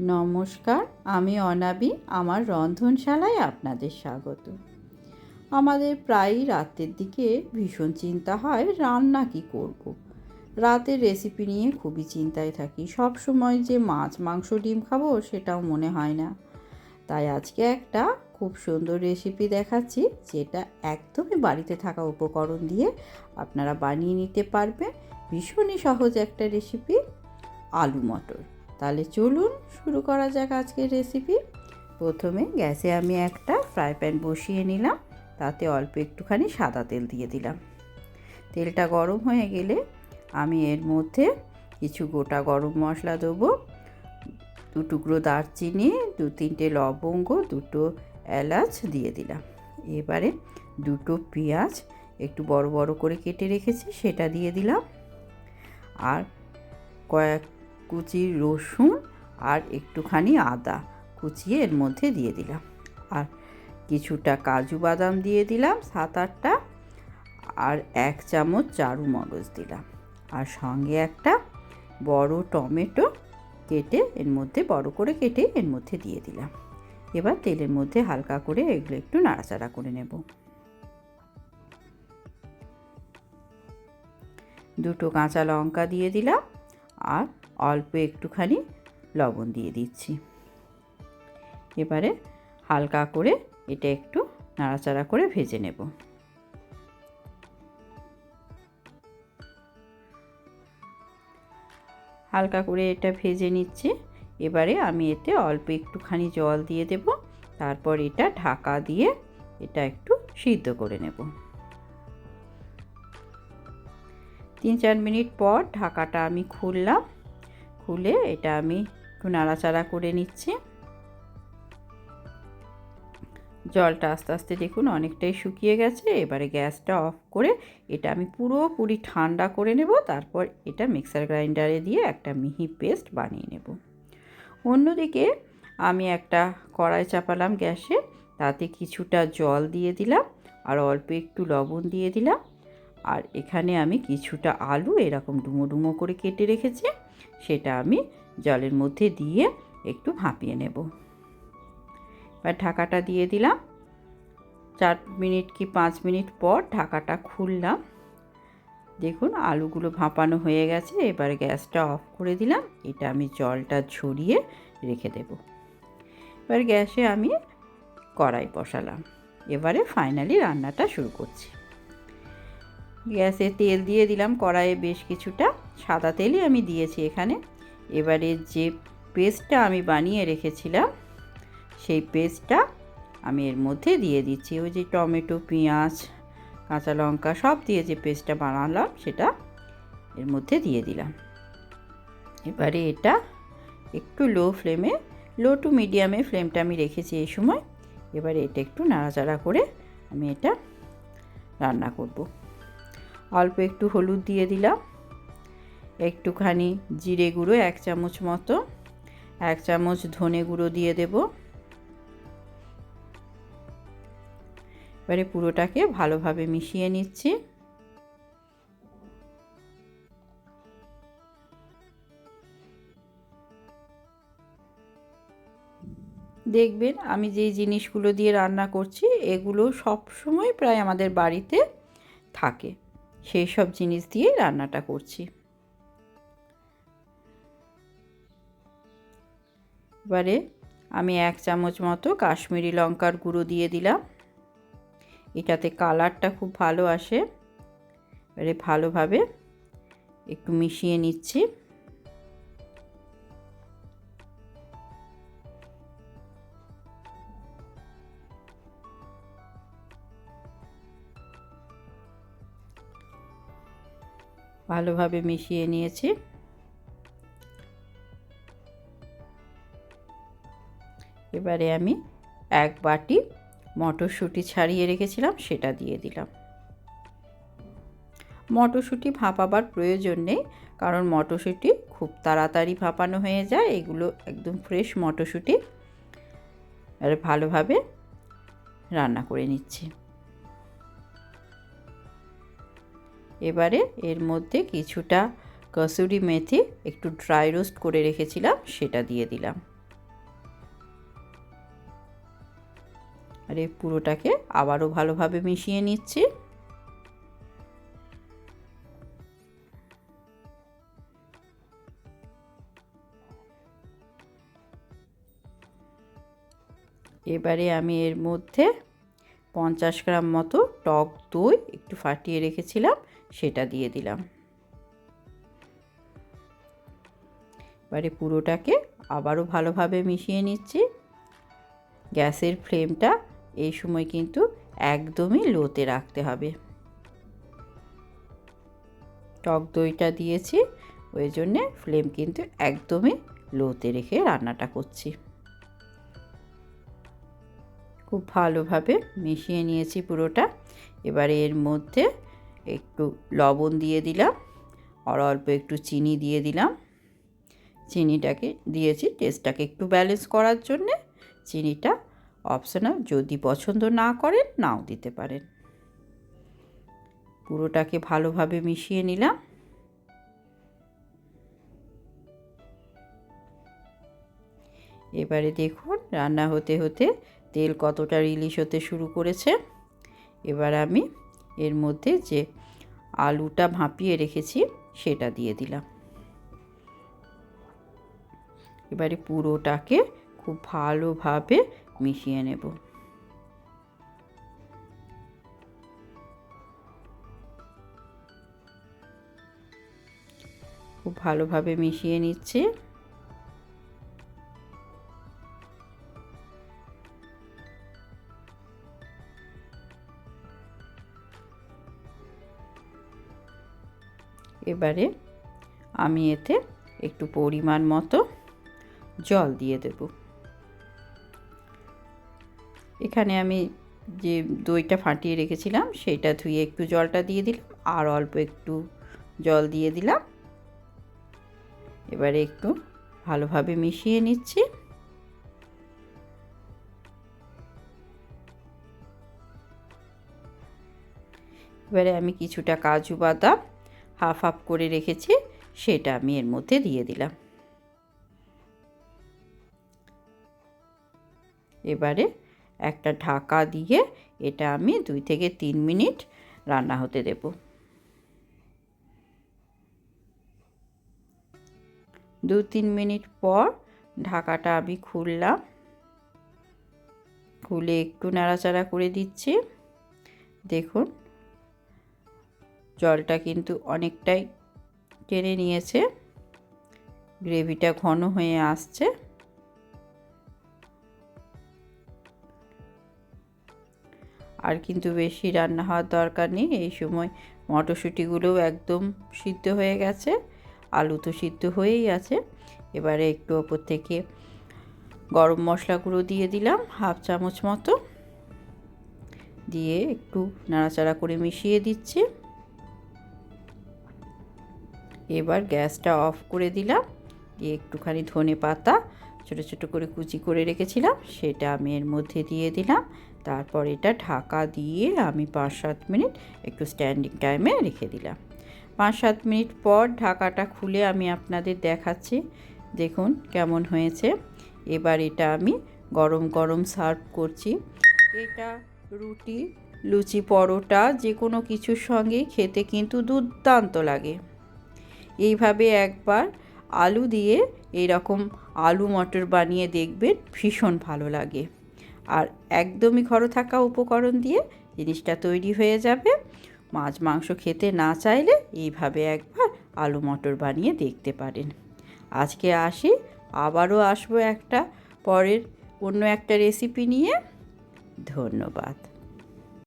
নমস্কার, আমি অনাবি, আমার রন্ধনশালায় আপনাদের স্বাগত। আমাদের প্রায়ই রাতের দিকে ভীষণ চিন্তা হয়, রান্না কি করব। রাতের রেসিপি নিয়ে খুবই চিন্তায় থাকি। সব সময় যে মাছ, মাংস, ডিম খাব সেটাও মনে হয় না। তাই আজকে একটা খুব সুন্দর রেসিপি দেখাচ্ছি, যেটা একদমই বাড়িতে থাকা উপকরণ দিয়ে আপনারা বানিয়ে নিতে পারবেন। ভীষণই সহজ একটা রেসিপি আলু মটর। তাহলে চলুন শুরু করা যাক আজকের রেসিপি প্রথমে গ্যাসে আমি একটা ফ্রাই প্যান বসিয়ে নিলাম, তাতে অল্প একটুখানি সাদা তেল দিয়ে দিলাম। তেলটা গরম হয়ে গেলে আমি এর মধ্যে কিছু গোটা গরম মশলা দেবো, দু টুকরো দারচিনি, দু তিনটে লবঙ্গ, দুটো এলাচ দিয়ে দিলাম। এবারে দুটো পেঁয়াজ একটু বড় বড় করে কেটে রেখেছি, সেটা দিয়ে দিলাম। আর কয়েক কুচি রসুন আর একটুখানি আদা কুচিয়ে এর মধ্যে দিয়ে দিলাম। আর কিছুটা কাজু বাদাম দিয়ে দিলাম, সাত আটটা। আর এক চামচ চারু মগজ দিলাম। আর সঙ্গে একটা বড় টমেটো কেটে এর মধ্যে, বড় করে কেটে এর মধ্যে দিয়ে দিলাম। এবার তেলের মধ্যে হালকা করে এগুলো একটু নাড়াচাড়া করে নেব। দুটো কাঁচা লঙ্কা দিয়ে দিলাম। আর অল্প একটুখানি লবণ দিয়ে দিচ্ছি। এবারে হালকা করে এটা একটু নাড়াচাড়া করে ভেজে নেব। হালকা করে এটা ভেজে নিচ্ছি। এবারে আমি এতে অল্প একটুখানি জল দিয়ে দেব। তারপর এটা ঢাকা দিয়ে এটা একটু সিদ্ধ করে নেব। তিন চার মিনিট পর ঢাকাটা আমি খুললাম। খুলে এটা আমি একটু নাড়াচাড়া করে নিচ্ছি। জলটা আস্তে আস্তে দেখুন অনেকটাই শুকিয়ে গেছে, এবারে গ্যাসটা অফ করে এটা আমি পুরোপুরি ঠান্ডা করে নেব, তারপর এটা মিক্সার গ্রাইন্ডারে দিয়ে একটা মিহি পেস্ট বানিয়ে নেব। অন্যদিকে আমি একটা কড়াই চাপালাম গ্যাসে, তাতে কিছুটা জল দিয়ে দিলাম আর অল্প একটু লবণ দিয়ে দিলাম। আর এখানে আমি কিছুটা আলু এরকম ডুমো ডুমো করে কেটে রেখেছি। সেটা আমি জলের মধ্যে দিয়ে একটু ভাপিয়ে নেব। এবার ঢাকাটা দিয়ে দিলাম। চার মিনিট কি পাঁচ মিনিট পর ঢাকাটা খুললাম। দেখুন, আলুগুলো ভাপানো হয়ে গেছে। এবার গ্যাসটা অফ করে দিলাম। এটা আমি জলটা ঝরিয়ে রেখে দেব। এবার গ্যাসে আমি কড়াই বসালাম। এবারে ফাইনালি রান্নাটা শুরু করছি। গ্যাসে তেল দিয়ে দিলাম কড়াইয়ে বেশ কিছুটা। সাদা তেলই আমি দিয়েছি এখানে। এবারে যে পেস্টটা আমি বানিয়ে রেখেছিলাম, সেই পেস্টটা আমি এর মধ্যে দিয়ে দিচ্ছি। ওই যে টমেটো, পেঁয়াজ, কাঁচা লঙ্কা সব দিয়ে যে পেস্টটা বানালাম, সেটা এর মধ্যে দিয়ে দিলাম। এবারে এটা একটু লো ফ্লেমে, লো টু মিডিয়ামে ফ্লেমটা আমি রেখেছি এই সময়। এবারে এটা একটু নাড়াচাড়া করে আমি এটা রান্না করব। অল্প একটু হলুদ দিয়ে দিলাম। একটুখানি জিরে গুঁড়ো এক চামচ মতো, এক চামচ ধনে গুঁড়ো দিয়ে দেব। এবারে পুরোটাকে ভালোভাবে মিশিয়ে নিচ্ছি। দেখবেন আমি যেই জিনিসগুলো দিয়ে রান্না করছি, এগুলো সব সময় প্রায় আমাদের বাড়িতে থাকে। সেই সব জিনিস দিয়ে রান্নাটা করছি। এবারে আমি এক চামচ মতো কাশ্মীরি লঙ্কার গুঁড়ো দিয়ে দিলাম। এটাতে কালারটা খুব ভালো আসে। এবারে ভালোভাবে একটু মিশিয়ে নিচ্ছি। ভালোভাবে মিশিয়ে নিয়েছি। এবারে আমি এক বাটি মটরশুঁটি ছাড়িয়ে রেখেছিলাম, সেটা দিয়ে দিলাম। মটরশুঁটি ভাপাবার প্রয়োজন নেই, কারণ মটরশুঁটি খুব তাড়াতাড়ি ভাপানো হয়ে যায়। এগুলো একদম ফ্রেশ মটরশুঁটি। আর ভালোভাবে রান্না করে নিচ্ছি। এবারে এর মধ্যে কিছুটা কসুরি মেথি একটু ড্রাই রোস্ট করে রেখেছিলাম, সেটা দিয়ে দিলাম। আর এই পুরোটাকে আবারও ভালোভাবে মিশিয়ে নিচ্ছি। এবারে আমি এর মধ্যে পঞ্চাশ গ্রাম মতো টক দই একটু ফাটিয়ে রেখেছিলাম, সেটা দিয়ে দিলাম। এবারে পুরোটাকে আবারও ভালোভাবে মিশিয়ে নিচ্ছি। গ্যাসের ফ্লেমটা এই সময় কিন্তু একদমই লোতে রাখতে হবে। টক দইটা দিয়েছি, ওই জন্যে ফ্লেম কিন্তু একদমই লোতে রেখে রান্নাটা করছি। খুব ভালোভাবে মিশিয়ে নিয়েছি পুরোটা। এবারে এর মধ্যে একটু লবণ দিয়ে দিলাম, আর অল্প একটু চিনি দিয়ে দিলাম। চিনিটাকে দিয়েছি, টেস্টটাকে একটু ব্যালেন্স করার জন্যে চিনিটা অপশনাল যদি পছন্দ না করেন, নাও দিতে পারেন। পুরোটাকে ভালোভাবে মিশিয়ে নিলাম। এবারে দেখুন, রান্না হতে হতে তেল কতটা রিলিজ হতে শুরু করেছে। এবার আমি এর মধ্যে যে আলুটা ভাপিয়ে রেখেছি, সেটা দিয়ে দিলাম। এবারে পুরোটাকে খুব ভালোভাবে মিশিয়ে নেব। খুব ভালোভাবে মিশিয়ে নিচ্ছি। এবারে আমি এতে একটু পরিমাণ মতো জল দিয়ে দেব। এখানে আমি যে দইটা ফাটিয়ে রেখেছিলাম সেটা ধুয়ে একটু জলটা দিয়ে দিলাম আর অল্প একটু জল দিয়ে দিলাম। এবারে একটু ভালোভাবে মিশিয়ে নিচ্ছি। এবারে আমি কিছুটা কাজু বাদাম হাফ হাফ করে রেখেছি, সেটা আমি এর মধ্যে দিয়ে দিলাম। এবারে একটা ঢাকা দিয়ে এটা আমি দুই থেকে তিন মিনিট রান্না হতে দেব। দু তিন মিনিট পর ঢাকাটা আমি খুললাম। খুলে একটু নাড়াচাড়া করে দিচ্ছি। দেখুন, জলটা কিন্তু অনেকটাই টেনে নিয়েছে। গ্রেভিটা ঘন হয়ে আসছে। আর কিন্তু বেশি রান্না হওয়ার দরকার নেই। এই সময় মটরশুঁটিগুলোও একদম সিদ্ধ হয়ে গেছে, আলু তো সিদ্ধ হয়েই আছে। এবারে একটু ওপর থেকে গরম মশলা গুঁড়ো দিয়ে দিলাম, হাফ চামচ মতো। দিয়ে একটু নাড়াচাড়া করে মিশিয়ে দিচ্ছি। এবার গ্যাসটা অফ করে দিলাম, দিয়ে একটুখানি ধনে পাতা ছোটো ছোটো করে কুচি করে রেখেছিলাম, সেটা আমি এর মধ্যে দিয়ে দিলাম। তারপর এটা ঢাকা দিয়ে আমি পাঁচ সাত মিনিট একটু স্ট্যান্ডিং টাইমে রেখে দিলাম। পাঁচ সাত মিনিট পর ঢাকাটা খুলে আমি আপনাদের দেখাচ্ছি। দেখুন কেমন হয়েছে। এবার এটা আমি গরম গরম সার্ভ করছি। এটা রুটি, লুচি, পরোটা যে কোনো কিছুর সঙ্গেই খেতে কিন্তু দুর্দান্ত লাগে। এইভাবে একবার আলু দিয়ে এইরকম আলু মটর বানিয়ে দেখবেন ভীষণ ভালো লাগে। আর একদমই ঘরে থাকা উপকরণ দিয়ে জিনিসটা তৈরি হয়ে যাবে। মাছ, মাংস খেতে না চাইলে এইভাবে একবার আলু মটর বানিয়ে দেখতে পারেন। আজকে আসি, আবারও আসব একটা পরের অন্য একটা রেসিপি নিয়ে। ধন্যবাদ।